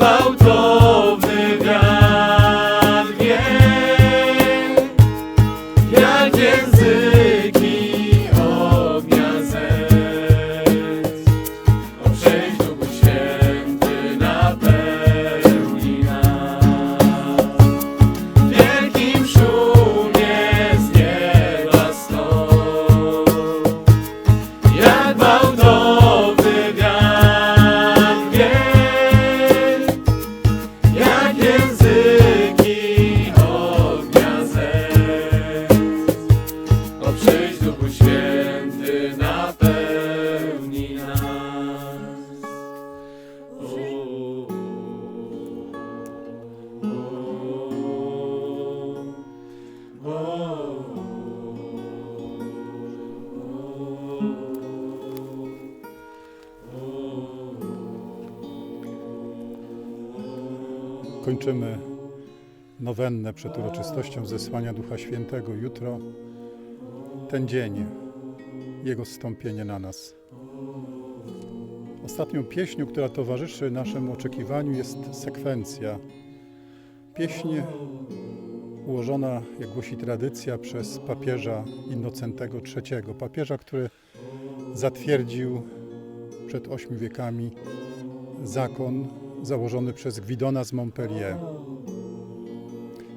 jak Kończymy nowennę przed uroczystością zesłania Ducha Świętego. Jutro ten dzień, Jego zstąpienie na nas. Ostatnią pieśnią, która towarzyszy naszemu oczekiwaniu jest sekwencja. Pieśń ułożona, jak głosi tradycja, przez papieża Innocentego III, papieża, który zatwierdził przed ośmiu wiekami zakon założony przez Gwidona z Montpellier.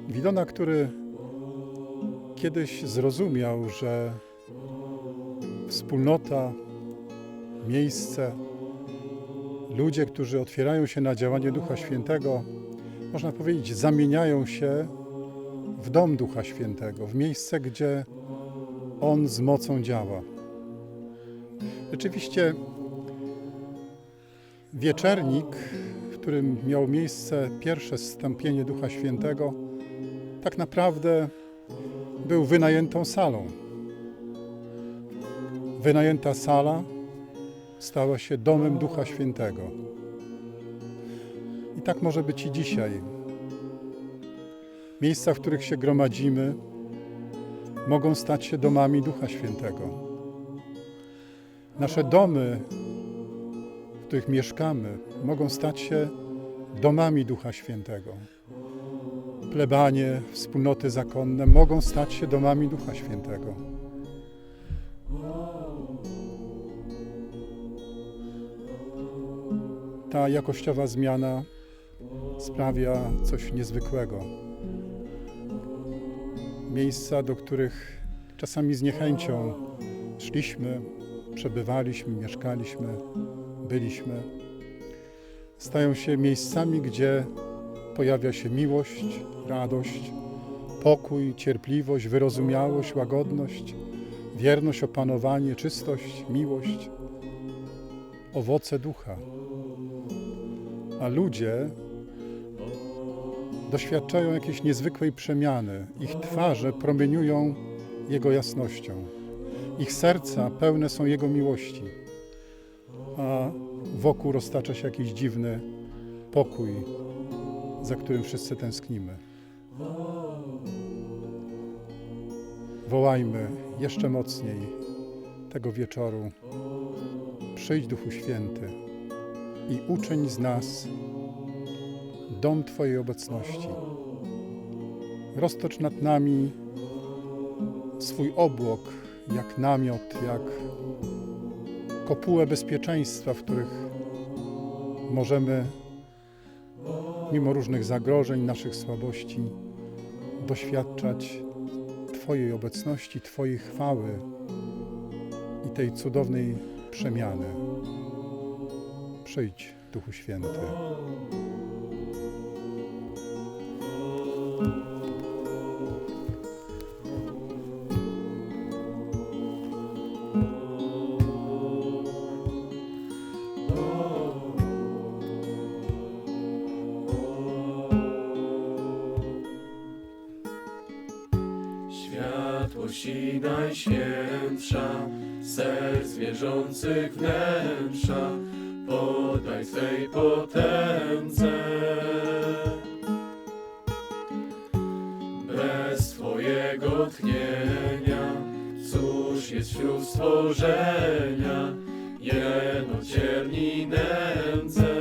Gwidona, który kiedyś zrozumiał, że wspólnota, miejsce, ludzie, którzy otwierają się na działanie Ducha Świętego, można powiedzieć, zamieniają się w dom Ducha Świętego, w miejsce, gdzie On z mocą działa. Rzeczywiście wieczernik, którym miało miejsce pierwsze zstąpienie Ducha Świętego, tak naprawdę był wynajętą salą. Wynajęta sala stała się domem Ducha Świętego. I tak może być i dzisiaj. Miejsca, w których się gromadzimy, mogą stać się domami Ducha Świętego. Nasze domy, w których mieszkamy, mogą stać się domami Ducha Świętego. Plebanie, wspólnoty zakonne mogą stać się domami Ducha Świętego. Ta jakościowa zmiana sprawia coś niezwykłego. Miejsca, do których czasami z niechęcią szliśmy, przebywaliśmy, mieszkaliśmy, byliśmy, stają się miejscami, gdzie pojawia się miłość, radość, pokój, cierpliwość, wyrozumiałość, łagodność, wierność, opanowanie, czystość, miłość, owoce ducha. A ludzie doświadczają jakiejś niezwykłej przemiany. Ich twarze promieniują Jego jasnością. Ich serca pełne są Jego miłości. Wokół roztacza się jakiś dziwny pokój, za którym wszyscy tęsknimy. Wołajmy jeszcze mocniej tego wieczoru. Przyjdź Duchu Święty i uczyń z nas dom Twojej obecności. Roztocz nad nami swój obłok, jak namiot, jak kopułę bezpieczeństwa, w których możemy, mimo różnych zagrożeń, naszych słabości, doświadczać Twojej obecności, Twojej chwały i tej cudownej przemiany. Przyjdź, Duchu Święty. miłości najświętsza, serc wierzących wnętrza, podaj swej potędze. Bez Twojego tchnienia, cóż jest wśród stworzenia, jeno cierni nędzy.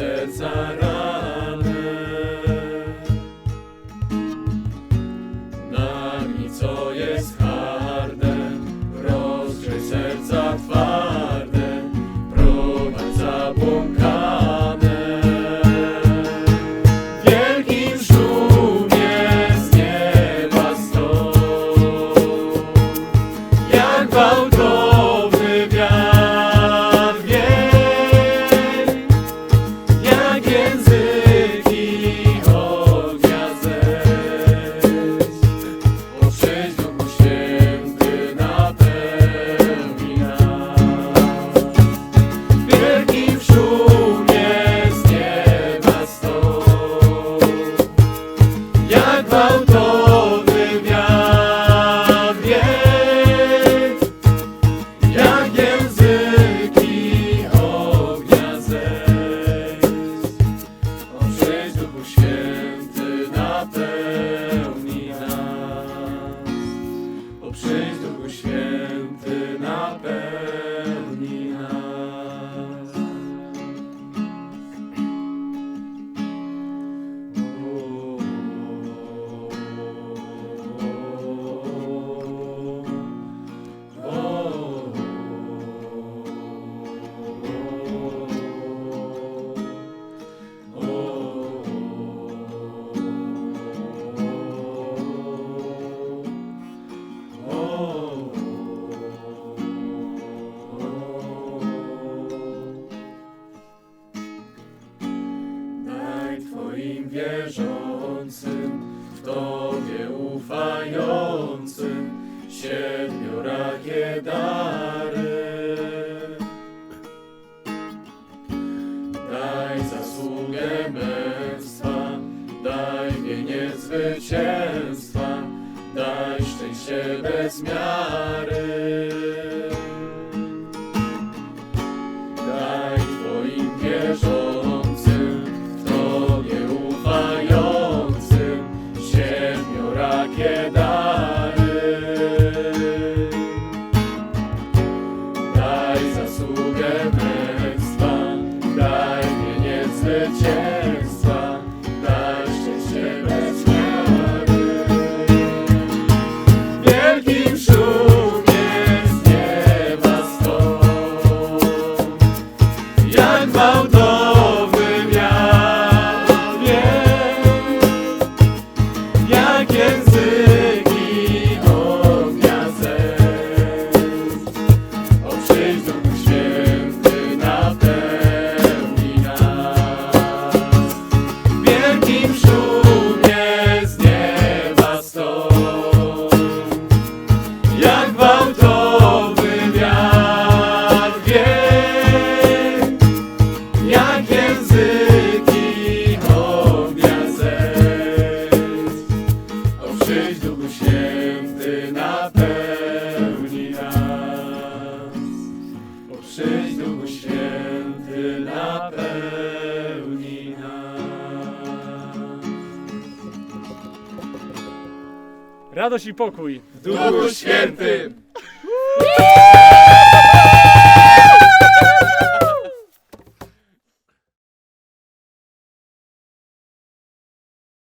serca wierzącym, w Tobie ufającym, siedmiorakie dary. Daj zasługę męstwa, daj wieniec zwycięstwa, daj szczęście bez miary. eis a sua né? Radość i pokój w Duchu Świętym.